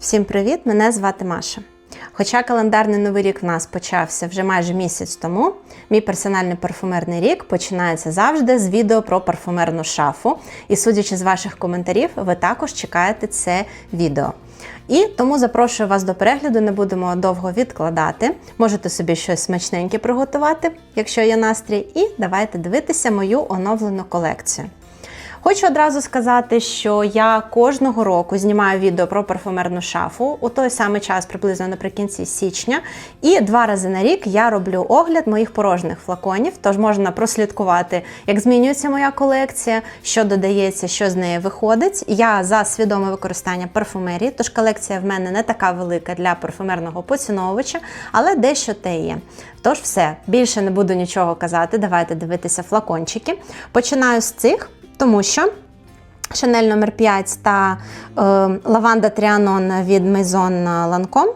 Всім привіт! Мене звати Маша. Хоча календарний новий рік в нас почався вже майже місяць тому, мій персональний парфумерний рік починається завжди з відео про парфумерну шафу. І судячи з ваших коментарів, ви також чекаєте це відео. І тому запрошую вас до перегляду, не будемо довго відкладати. Можете собі щось смачненьке приготувати, якщо є настрій, і давайте дивитися мою оновлену колекцію. Хочу одразу сказати, що я кожного року знімаю відео про парфумерну шафу у той самий час, приблизно наприкінці січня. І два рази на рік я роблю огляд моїх порожніх флаконів. Тож можна прослідкувати, як змінюється моя колекція, що додається, що з неї виходить. Я за свідоме використання парфумерії, тож колекція в мене не така велика для парфумерного поціновувача, але дещо те є. Тож все, більше не буду нічого казати. Давайте дивитися флакончики. Починаю з цих. Тому що Chanel номер 5 та е, лаванда Тріанон від Maison Lancome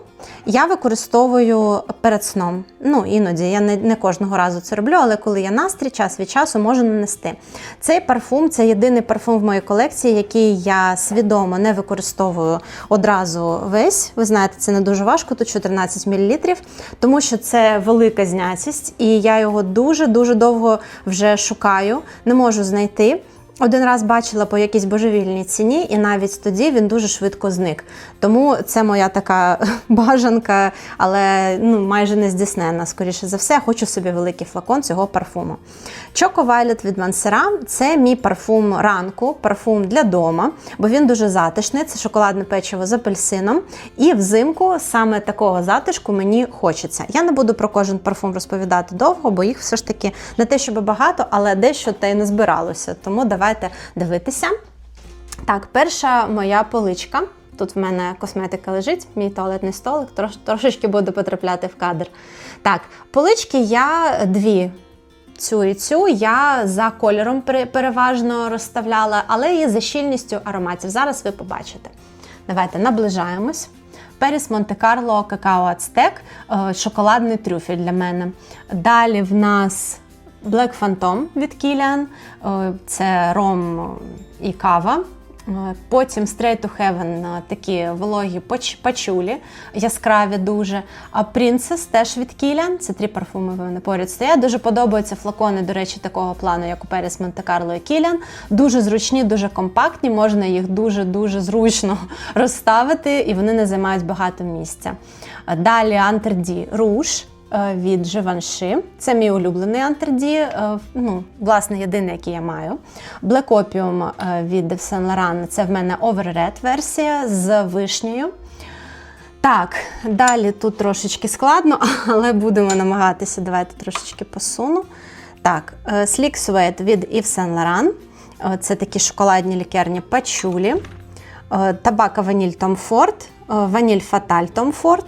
я використовую перед сном. Ну, іноді я не, не кожного разу це роблю, але коли я настрій, час від часу можу нанести. Цей парфум це єдиний парфум в моїй колекції, який я свідомо не використовую одразу весь. Ви знаєте, це не дуже важко, тут 14 мл, тому що це велика знятість, і я його дуже-дуже довго вже шукаю, не можу знайти. Один раз бачила по якійсь божевільній ціні, і навіть тоді він дуже швидко зник. Тому це моя така бажанка, але ну, майже не здійснена. Скоріше за все, хочу собі великий флакон цього парфуму. Choco Violet від Mansera – це мій парфум ранку, парфум для дома, бо він дуже затишний. Це шоколадне печиво з апельсином. І взимку саме такого затишку мені хочеться. Я не буду про кожен парфум розповідати довго, бо їх все ж таки не те, щоб багато, але дещо те й не збиралося. Тому давайте дивитися. Так, перша моя поличка. Тут в мене косметика лежить, мій туалетний столик, трош, трошечки буду потрапляти в кадр. Так, полички я дві. Цю і цю я за кольором переважно розставляла, але і за щільністю ароматів. Зараз ви побачите. Давайте наближаємось. Періс Монте-Карло Какао Ацтек, шоколадний трюфель для мене. Далі в нас Black Phantom від Kilian, це ром і кава. Потім Straight to Heaven такі вологі пачулі, яскраві дуже. А Princess теж від Kilian, це три парфуми в мене поряд стоять. Дуже подобаються флакони, до речі, такого плану, як у Періс Монте-Карло і Kilian. Дуже зручні, дуже компактні, можна їх дуже-дуже зручно розставити, і вони не займають багато місця. Далі Антер Rouge від Givenchy. Це мій улюблений антиді, ну, власне, єдиний, який я маю. Black Opium від Yves Saint Laurent. Це в мене Overred версія з вишнею. Так, далі тут трошечки складно, але будемо намагатися. Давайте трошечки посуну. Так, Sleek Sweat від Yves Saint Laurent. Це такі шоколадні лікерні пачулі. Табака Ваніль Tom Ford, Ваніль Фаталь Tom Ford.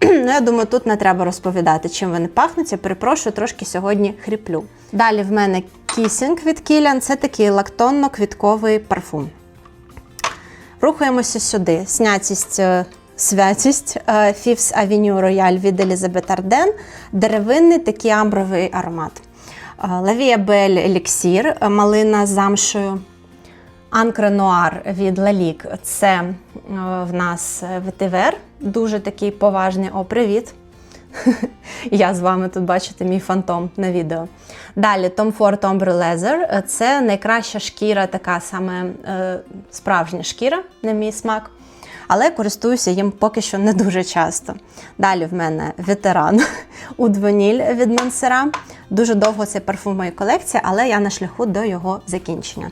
Ну, я думаю, тут не треба розповідати, чим вони пахнуть. Я перепрошую, трошки сьогодні хріплю. Далі в мене кісінг від Kilian. Це такий лактонно-квітковий парфум. Рухаємося сюди. Снятість, святість Fifth Avenue Royal від Елізабет Арден. Деревинний такий амбровий аромат. Лавія Бель Еліксір, малина з замшою. Анкре Нуар від Лалік. Це в нас ветивер, дуже такий поважний. О, привіт! Я з вами тут бачите мій фантом на відео. Далі Tom Ford Ombre Leather. Це найкраща шкіра, така саме е, справжня шкіра, на мій смак. Але користуюся їм поки що не дуже часто. Далі в мене ветеран Удвоніль від Монсера. Дуже довго цей парфум в моїй колекції, але я на шляху до його закінчення.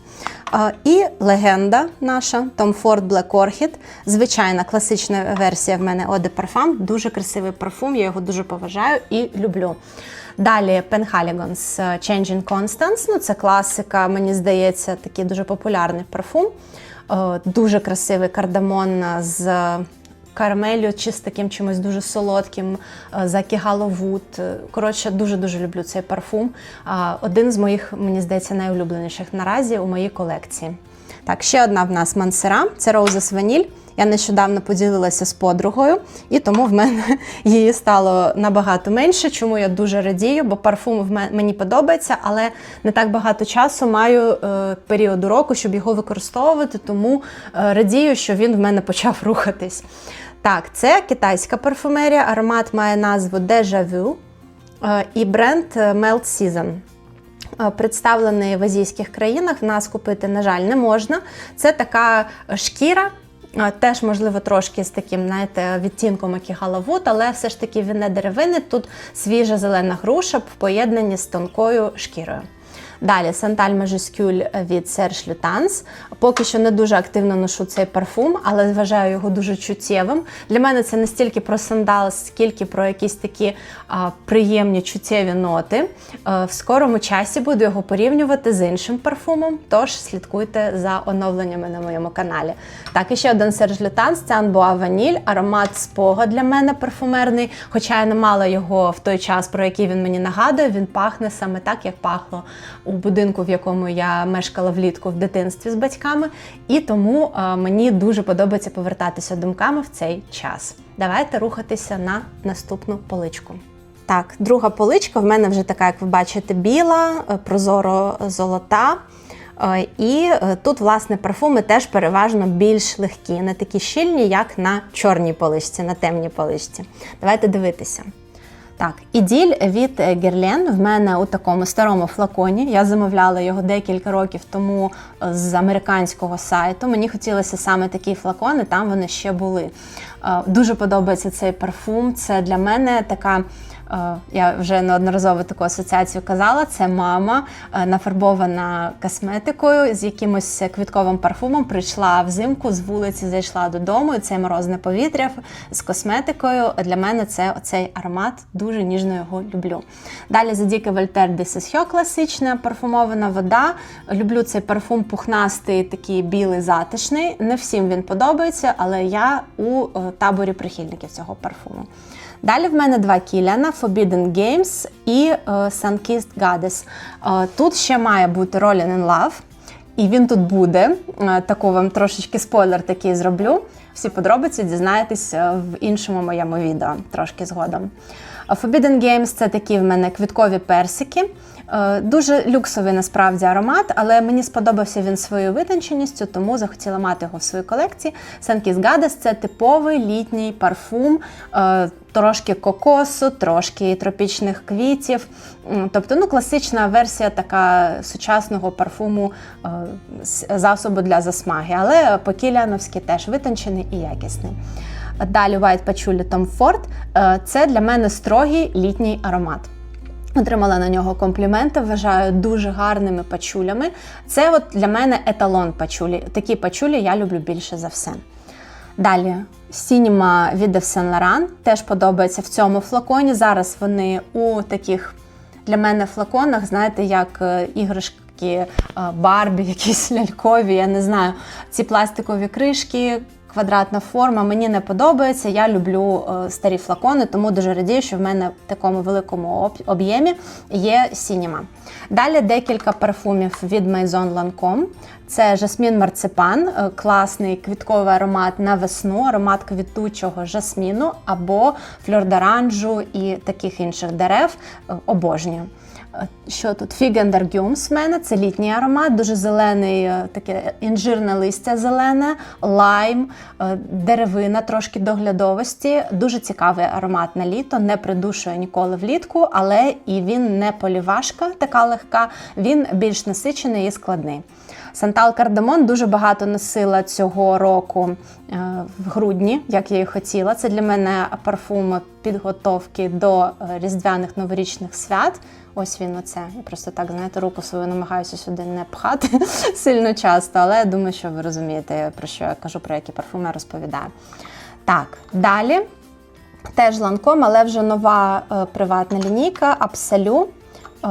І легенда наша Tom Ford Black Orchid. Звичайна класична версія в мене Eau de Parfum. Дуже красивий парфум, я його дуже поважаю і люблю. Далі Penhaligon's Changing Constance. Ну, Це класика, мені здається, такий дуже популярний парфум. Дуже красивий кардамон з карамелью чи з таким чимось дуже солодким, Закі Галовуд. Коротше, дуже-дуже люблю цей парфум. Один з моїх, мені здається, найулюбленіших наразі у моїй колекції. Так, ще одна в нас мансера це Roses Vanille. Я нещодавно поділилася з подругою, і тому в мене її стало набагато менше. Чому я дуже радію, бо парфум мені подобається, але не так багато часу маю е, періоду року, щоб його використовувати. Тому е, радію, що він в мене почав рухатись. Так, це китайська парфумерія. Аромат має назву Vu е, і бренд е, Melt Season. Е, Представлений в азійських країнах, нас купити, на жаль, не можна. Це така шкіра, е, теж, можливо, трошки з таким, знаєте, відтінком акігалавут, але все ж таки він не деревини. Тут свіжа зелена груша в поєднанні з тонкою шкірою. Далі Санталь Majuscule від Serge Lutens. Поки що не дуже активно ношу цей парфум, але вважаю його дуже чуттєвим. Для мене це не стільки про сандал, скільки про якісь такі а, приємні чуттєві ноти. Е, в скорому часі буду його порівнювати з іншим парфумом, тож слідкуйте за оновленнями на моєму каналі. Так, і ще один Serge Lutens, це Anboa Vanille, аромат спога для мене парфумерний. Хоча я не мала його в той час, про який він мені нагадує, він пахне саме так, як пахло у будинку, в якому я мешкала влітку в дитинстві з батьками, і тому е, мені дуже подобається повертатися думками в цей час. Давайте рухатися на наступну поличку. Так, друга поличка в мене вже така, як ви бачите, біла, е, прозоро золота. Е, І тут, власне, парфуми теж переважно більш легкі, не такі щільні, як на чорній поличці, на темній поличці. Давайте дивитися. Так, іділь від Герлен в мене у такому старому флаконі. Я замовляла його декілька років тому е, з американського сайту. Мені хотілося саме такі флакони, там вони ще були. Е, Дуже подобається цей парфум. Це для мене така. Е, Я вже неодноразово таку асоціацію казала. Це мама е, нафарбована косметикою з якимось квітковим парфумом. Прийшла взимку з вулиці, зайшла додому. І це морозне повітря з косметикою. Для мене це оцей аромат. Дуже ніжно його люблю. Далі Задіки Вольтер de класична парфумована вода. Люблю цей парфум пухнастий, такий білий затишний. Не всім він подобається, але я у е, таборі прихильників цього парфуму. Далі в мене два кіляна Forbidden Games і е, Sunkissed Goddess. Е, Тут ще має бути Rolling in Love. І він тут буде. Е, Таку вам трошечки спойлер такий зроблю. Всі подробиці дізнаєтесь в іншому моєму відео трошки згодом. Forbidden Games це такі в мене квіткові персики. Е, Дуже люксовий насправді аромат, але мені сподобався він своєю витонченістю, тому захотіла мати його в своїй колекції. Sunkissed Goddess – це типовий літній парфум. е, Трошки кокосу, трошки тропічних квітів. Тобто, ну, класична версія така сучасного парфуму е, засобу для засмаги, але по-кіліановськи теж витончений і якісний. Далі White Patchouli Tom Ford – це для мене строгий літній аромат. Отримала на нього компліменти, вважаю дуже гарними пачулями. Це от для мене еталон пачулі. Такі пачулі я люблю більше за все. Далі Сініма від Saint Laurent теж подобається в цьому флаконі. Зараз вони у таких для мене флаконах, знаєте, як е, іграшки е, Барбі, якісь лялькові, я не знаю. Ці пластикові кришки, квадратна форма мені не подобається. Я люблю е, старі флакони, тому дуже радію, що в мене в такому великому об'ємі є Сініма. Далі декілька парфумів від Maison Lancome. Це жасмін марципан, е, класний квітковий аромат на весну, аромат квітучого жасміну або фльордоранжу і таких інших дерев. Е, Обожнюю. Е, Що тут? Фігендергюмс в мене це літній аромат, дуже зелений, е, таке інжирне листя зелене, лайм, е, деревина, трошки доглядовості. Дуже цікавий аромат на літо, не придушує ніколи влітку, але і він не полівашка, така легка, він більш насичений і складний. Сантал Кардамон дуже багато носила цього року е, в грудні, як я і хотіла. Це для мене парфум підготовки до е, різдвяних новорічних свят. Ось він оце. Я просто так, знаєте, руку свою намагаюся сюди не пхати сильно часто, але я думаю, що ви розумієте, про що я кажу, про які парфуми я розповідаю. Так, далі. Теж ланком, але вже нова е, приватна лінійка Абсолю. Е,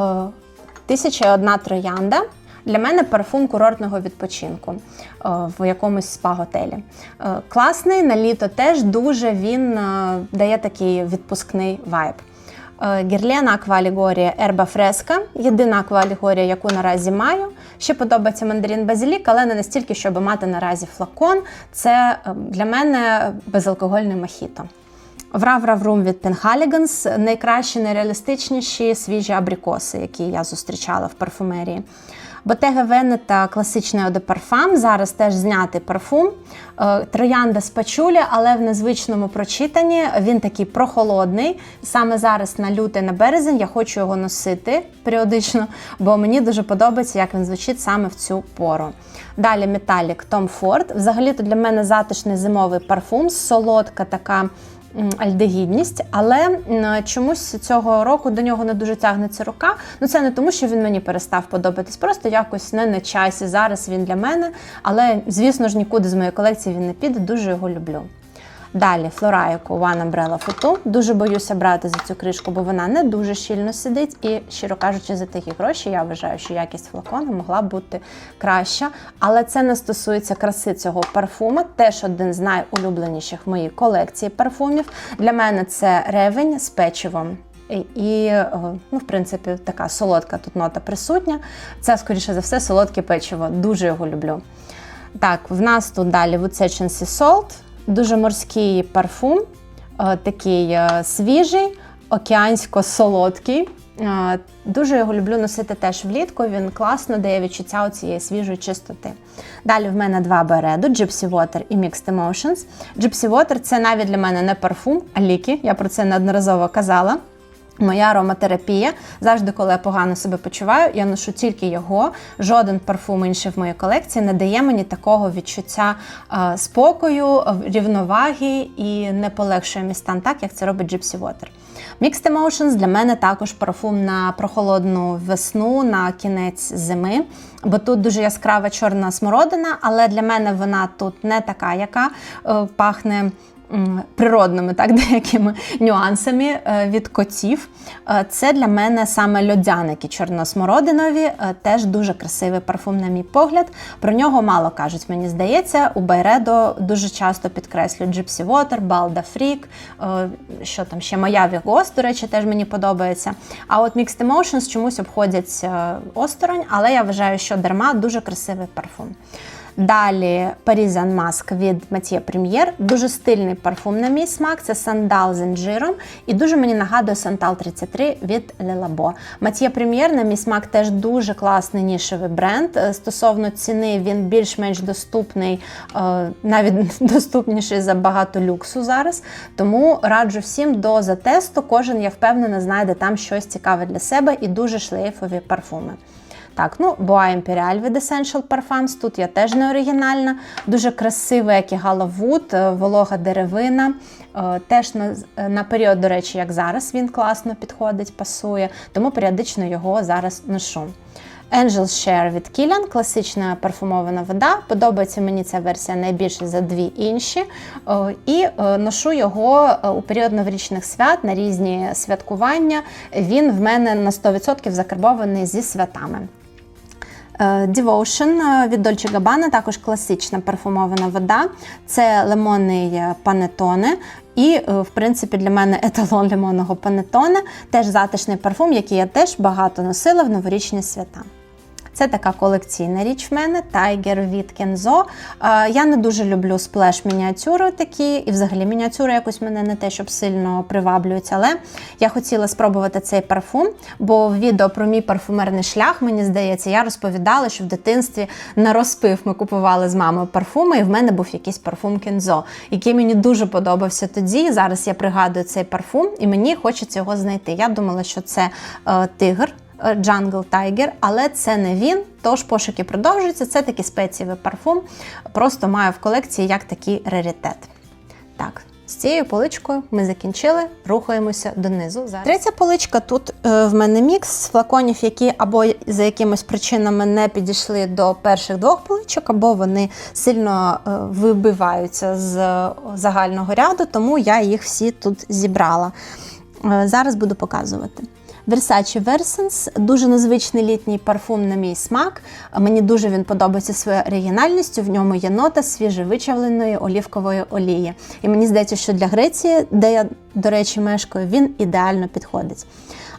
Тисяча і одна троянда. Для мене парфум курортного відпочинку е, в якомусь спа-готелі. Е, Класний на літо теж дуже він е, дає такий відпускний вайб. Гірлена аквалігорія Ерба Фреска. Єдина аквалігорія, яку наразі маю. Ще подобається мандарин базилік, але не настільки, щоб мати наразі флакон. Це для мене безалкогольний мохіто. Врав Врав Рум від Пенхаліганс найкращі, найреалістичніші свіжі абрикоси, які я зустрічала в парфумерії. Ботега Венета класичний Eau de Parfum, Зараз теж знятий парфум. Е, Троянда з пачулі, але в незвичному прочитанні. Він такий прохолодний. Саме зараз на лютий, на березень я хочу його носити періодично, бо мені дуже подобається, як він звучить саме в цю пору. Далі Metallic Tom Ford. Взагалі-то для мене затишний зимовий парфум, солодка така альдегідність, але чомусь цього року до нього не дуже тягнеться рука. Ну це не тому, що він мені перестав подобатись, просто якось не на часі. Зараз він для мене. Але звісно ж нікуди з моєї колекції він не піде. Дуже його люблю. Далі Флорайку One Umbrella Photo. Дуже боюся брати за цю кришку, бо вона не дуже щільно сидить. І, щиро кажучи, за такі гроші я вважаю, що якість флакону могла бути краща. Але це не стосується краси цього парфума. Теж один з найулюбленіших в моїй колекції парфумів. Для мене це ревень з печивом. І, ну, в принципі, така солодка тут нота присутня. Це, скоріше за все, солодке печиво. Дуже його люблю. Так, в нас тут далі Woodsage Sea Salt. Дуже морський парфум, е, такий е, свіжий, океансько-солодкий. Е, Дуже його люблю носити теж влітку. Він класно дає відчуття цієї свіжої чистоти. Далі в мене два береду: Gypsy Water і Mixed Emotions. Gypsy Water це навіть для мене не парфум, а ліки. Я про це неодноразово казала. Моя ароматерапія. Завжди, коли я погано себе почуваю, я ношу тільки його. Жоден парфум інший в моїй колекції не дає мені такого відчуття е, спокою, рівноваги і не полегшує мій стан так, як це робить Gypsy Water. Mixed Emotions для мене також парфум на прохолодну весну, на кінець зими. Бо тут дуже яскрава чорна смородина, але для мене вона тут не така, яка е, пахне природними, так, деякими нюансами е, від котів. Е, Це для мене саме льодяники чорносмородинові, е, теж дуже красивий парфум, на мій погляд. Про нього мало кажуть, мені здається. У Байредо дуже часто підкреслюють Gypsy Water, Balda Freak, що там ще Моя Гос, до речі, теж мені подобається. А от Mixed Emotions чомусь обходять осторонь, але я вважаю, що Дерма дуже красивий парфум. Далі Parisian Mask від Mathieu Premier. Дуже стильний парфум на мій смак. Це сандал з інжиром. І дуже мені нагадує Santal 33 від Le Labo. Premier, на мій смак, теж дуже класний нішевий бренд. Е, Стосовно ціни, він більш-менш доступний, е, навіть доступніший за багато люксу зараз. Тому раджу всім до затесту. Кожен, я впевнена, знайде там щось цікаве для себе і дуже шлейфові парфуми. Так, ну Boa Imperial від Essential Parfums. Тут я теж не оригінальна. Дуже красивий, як і Галавуд, е, волога деревина. Е, Теж на, на період, до речі, як зараз він класно підходить, пасує, тому періодично його зараз ношу. Angel Share від Kilian, класична парфумована вода. Подобається мені ця версія найбільше за дві інші. Е, І ношу його у період новорічних свят на різні святкування. Він в мене на 100% закарбований зі святами. Е, Devotion е, від Dolce Gabbana, також класична парфумована вода. Це лимонний е, панетоне. І, в принципі, для мене еталон лимонного панетоне. Теж затишний парфум, який я теж багато носила в новорічні свята. Це така колекційна річ в мене Tiger від. Е, Я не дуже люблю сплеш мініатюри такі, і взагалі мініатюри якось мене не те, щоб сильно приваблюють. Але я хотіла спробувати цей парфум, бо в відео про мій парфумерний шлях, мені здається, я розповідала, що в дитинстві на розпив ми купували з мамою парфуми, і в мене був якийсь парфум Kenzo, який мені дуже подобався тоді. Зараз я пригадую цей парфум, і мені хочеться його знайти. Я думала, що це е, тигр. Jungle Tiger, але це не він. Тож пошуки продовжуються. Це такий спецієвий парфум. Просто маю в колекції як такий раритет. Так, з цією поличкою ми закінчили, рухаємося донизу. Зараз. Третя поличка тут е, в мене мікс флаконів, які або за якимись причинами не підійшли до перших двох поличок, або вони сильно е, вибиваються з е, загального ряду, тому я їх всі тут зібрала. Е, зараз буду показувати. Versace Versens дуже незвичний літній парфум на мій смак. Мені дуже він подобається своєю оригінальністю. В ньому є нота свіжевичавленої олівкової олії. І мені здається, що для Греції, де я, до речі, мешкаю, він ідеально підходить.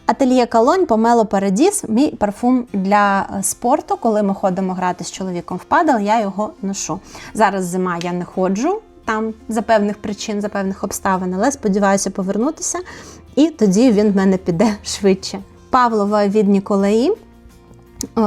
Ательє Калонь Помело Парадіс мій парфум для е, спорту. Коли ми ходимо грати з чоловіком в падал, я його ношу. Зараз зима я не ходжу там за певних причин, за певних обставин, але сподіваюся повернутися, і тоді він в мене піде швидше. Павлова від Ніколаї.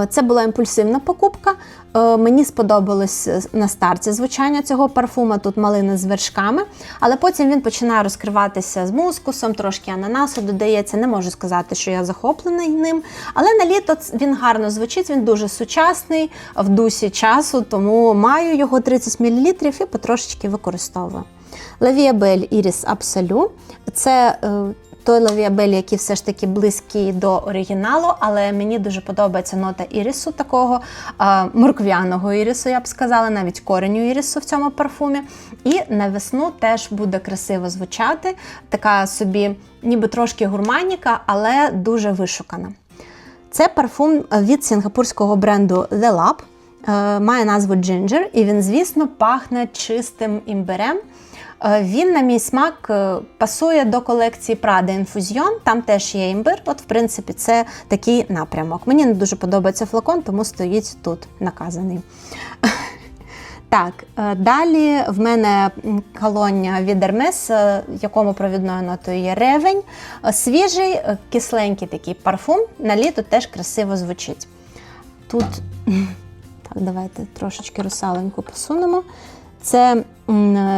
Це була імпульсивна покупка. Е, Мені сподобалось е, на старті звучання цього парфума. Тут малина з вершками, але потім він починає розкриватися з мускусом, трошки ананасу додається. Не можу сказати, що я захоплений ним. Але на літо він гарно звучить, він дуже сучасний в дусі часу, тому маю його 30 мл і потрошечки використовую. Лавіабель Iris Absolu. Це е, той лавіабель, який все ж таки близький до оригіналу, але мені дуже подобається нота ірису, такого морквяного ірису, я б сказала, навіть кореню ірису в цьому парфумі. І на весну теж буде красиво звучати. Така собі, ніби трошки гурманіка, але дуже вишукана. Це парфум від сінгапурського бренду The Lab. Е, Має назву Ginger, і він, звісно, пахне чистим імбирем. Е, Він, на мій смак, е, пасує до колекції Prada Infusion. Там теж є імбир. От, в принципі, це такий напрямок. Мені не дуже подобається флакон, тому стоїть тут наказаний. Так, е, далі в мене колоння від Hermes, якому провідною нотою є ревень. Свіжий, кисленький такий парфум. На літо теж красиво звучить. Тут, так, давайте трошечки русаленьку посунемо. Це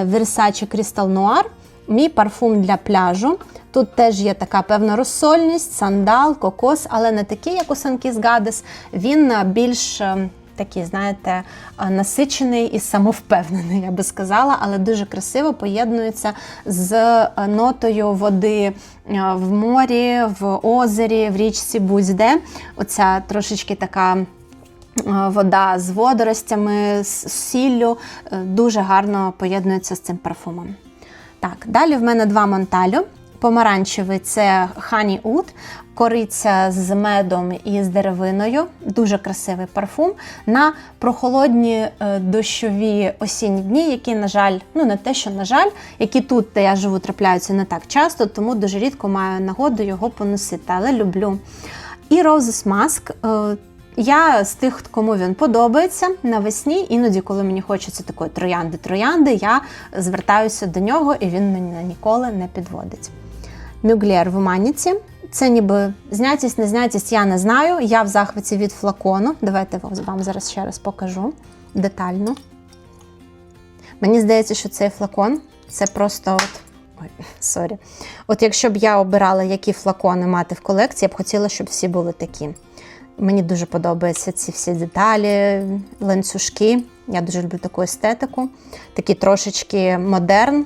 Versace Crystal Noir, мій парфум для пляжу. Тут теж є така певна розсольність, сандал, кокос, але не такий, як у Санкіс Гадес. Він е, більш е, такий, знаєте, е, насичений і самовпевнений, я би сказала, але дуже красиво поєднується з нотою води в морі, в озері, в річці будь-де. Оця трошечки така. Е, Вода з водоростями, з сіллю е, дуже гарно поєднується з цим парфумом. Так, далі в мене два монталю. Помаранчевий це Honey Oud, кориця з медом і з деревиною. Дуже красивий парфум. На прохолодні е, дощові осінні дні, які, на жаль, ну не те, що на жаль, які тут, де я живу, трапляються не так часто, тому дуже рідко маю нагоду його поносити, але люблю. І Roses Mask. Я з тих, кому він подобається навесні, іноді, коли мені хочеться такої троянди-троянди, я звертаюся до нього і він мене ніколи не підводить. Мюглєр в Уманіці. Це ніби знятість, незнятість, я не знаю. Я в захваті від флакону. Давайте вам зараз ще раз покажу детально. Мені здається, що цей флакон це просто от. Ой, сорі. От якщо б я обирала, які флакони мати в колекції, я б хотіла, щоб всі були такі. Мені дуже подобаються ці всі деталі, ланцюжки. Я дуже люблю таку естетику, такий трошечки модерн.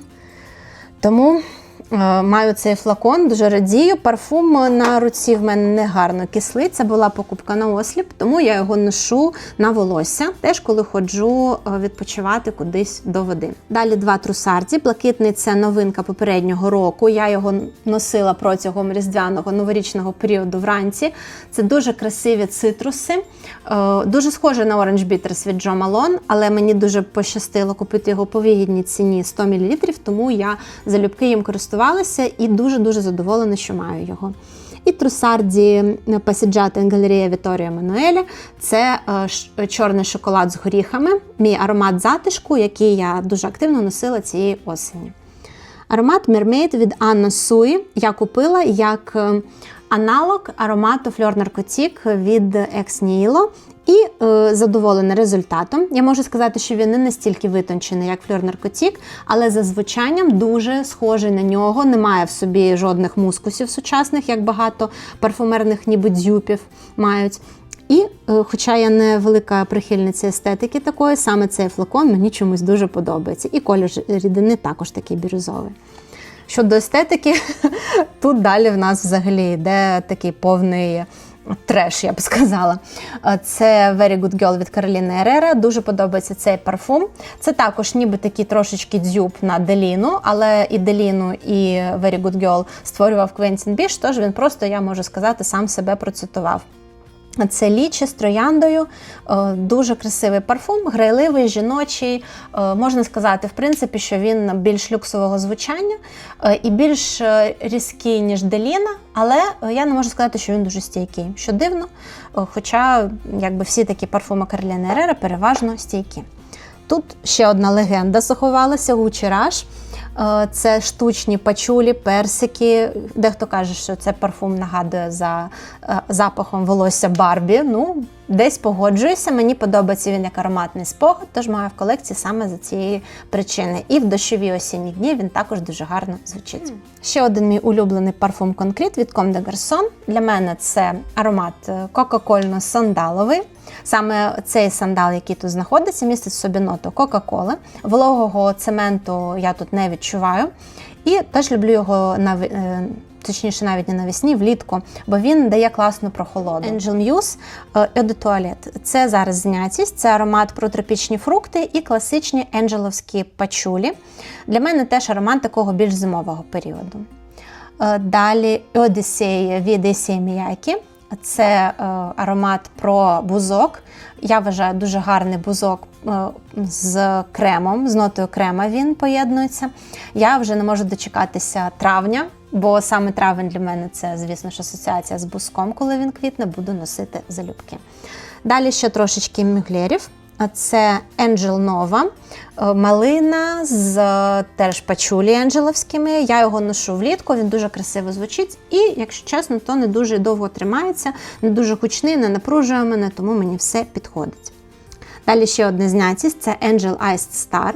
Тому маю цей флакон, дуже радію. Парфум на руці в мене не гарно кислий. Була покупка на осліп, тому я його ношу на волосся, теж коли ходжу е, відпочивати кудись до води. Далі два трусарді. Блакитний це новинка попереднього року. Я його носила протягом різдвяного новорічного періоду вранці. Це дуже красиві цитруси. Е, Дуже схоже на Orange Bitters від Джо Малон, але мені дуже пощастило купити його по вигідній ціні 100 мл, тому я залюбки їм користувалася і дуже-дуже задоволена, що маю його. І трусарді Passeggiata галерея Віторія Мануеля. Це е, ш- чорний шоколад з горіхами, мій аромат затишку, який я дуже активно носила цієї осені. Аромат Mermaid від Анна Суї я купила як е, аналог аромату Fleur Narcotique від Ex Nihilo і е, задоволена результатом. Я можу сказати, що він не настільки витончений, як Fleur Narcotique, але за звучанням дуже схожий на нього. Немає в собі жодних мускусів сучасних, як багато парфумерних ніби дзюпів мають. І, е, хоча я не велика прихильниця естетики такої, саме цей флакон мені чомусь дуже подобається. І колір рідини також такий бірюзовий. Щодо естетики, тут далі в нас взагалі йде такий повний треш, я б сказала. Е, Це Very Good Girl від Кароліни Ерера. Дуже подобається цей парфум. Це також ніби такий трошечки дзюб на Деліну, але і Деліну, і Very Good Girl створював Квентін Біш, тож він просто, я можу сказати, сам себе процитував. Це лічі з трояндою, Е, дуже красивий парфум, грайливий, жіночий. Е, Можна сказати, в принципі, що він більш люксового звучання е, і більш різкий, ніж Деліна, але я не можу сказати, що він дуже стійкий, що дивно. Хоча якби всі такі парфуми Карліни Ерера переважно стійкі. Тут ще одна легенда заховалася Gucci Rush. Е, Це штучні пачулі, персики. Дехто каже, що це парфум нагадує за е, запахом волосся Барбі. Ну, десь погоджуюся. Мені подобається він як ароматний спогад, тож маю в колекції саме за цієї причини. І в дощові осінні дні він також дуже гарно звучить. Ще один мій улюблений парфум Concrete від Comme des Garçons. Для мене це аромат е, кока-кольно-сандаловий. Саме цей сандал, який тут знаходиться, містить в собі ноту Кока-Коли. Вологого цементу я тут не відчуваю. І теж люблю його на е, точніше, навіть не навесні, влітку, бо він дає класну прохолоду. Angel Muse е, Eau de Toilette. Це зараз знятість, це аромат про тропічні фрукти і класичні енджеловські пачулі. Для мене теж аромат такого більш зимового періоду. Е, Далі Одіссей від Ісі Міякі. Це е, аромат про бузок. Я вважаю дуже гарний бузок з кремом, з нотою крема він поєднується. Я вже не можу дочекатися травня, бо саме травень для мене це, звісно ж, асоціація з бузком, коли він квітне, буду носити залюбки. Далі ще трошечки мюглерів. Це Angel Nova, е, малина з е, теж пачулі енджеловськими. Я його ношу влітку, він дуже красиво звучить. І, якщо чесно, то не дуже довго тримається, не дуже гучний, не напружує мене, тому мені все підходить. Далі ще одне знятість це Angel Iced Star.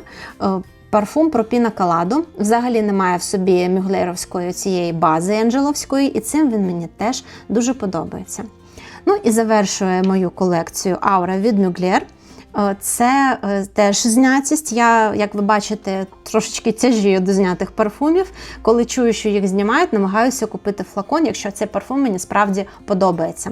Парфум про пінакаладу. Взагалі немає в собі мюглеровської цієї бази енджеловської, і цим він мені теж дуже подобається. Ну і завершує мою колекцію Аура від Мюглер. Е, Це е, теж знятість. Я, як ви бачите, трошечки тяжію до знятих парфумів. Коли чую, що їх знімають, намагаюся купити флакон, якщо цей парфум мені справді подобається.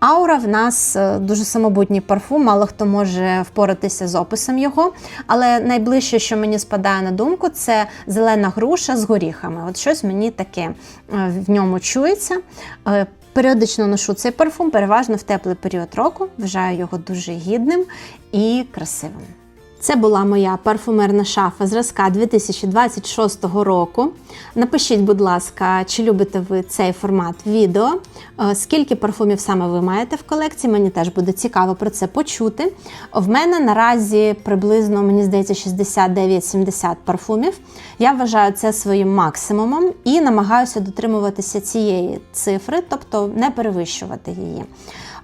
Аура в нас е, дуже самобутній парфум, мало хто може впоратися з описом його. Але найближче, що мені спадає на думку, це зелена груша з горіхами. От щось мені таке в ньому чується. Періодично ношу цей парфум, переважно в теплий період року. Вважаю його дуже гідним і красивим. Це була моя парфумерна шафа зразка 2026 року. Напишіть, будь ласка, чи любите ви цей формат відео, Е, скільки парфумів саме ви маєте в колекції. Мені теж буде цікаво про це почути. В мене наразі приблизно, мені здається, 69-70 парфумів. Я вважаю це своїм максимумом і намагаюся дотримуватися цієї цифри, тобто не перевищувати її.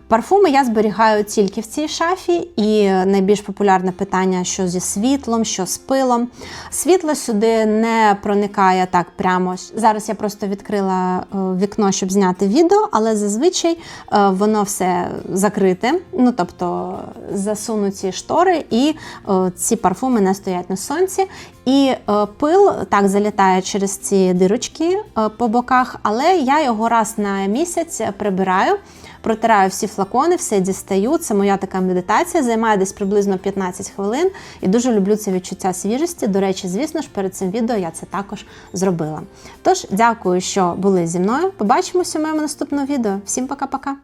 Парфуми я зберігаю тільки в цій шафі, і найбільш популярне питання, що зі світлом, що з пилом. Світло сюди не проникає так прямо. Зараз я просто відкрила е, вікно, щоб зняти відео, але зазвичай е, воно все закрите, ну тобто засунуті штори, і е, ці парфуми не стоять на сонці. І пил так залітає через ці дирочки по боках, але я його раз на місяць прибираю. Протираю всі флакони, все дістаю. Це моя така медитація, займає десь приблизно 15 хвилин і дуже люблю це відчуття свіжості. До речі, звісно ж, перед цим відео я це також зробила. Тож, дякую, що були зі мною. Побачимося у моєму наступному відео. Всім пока-пока!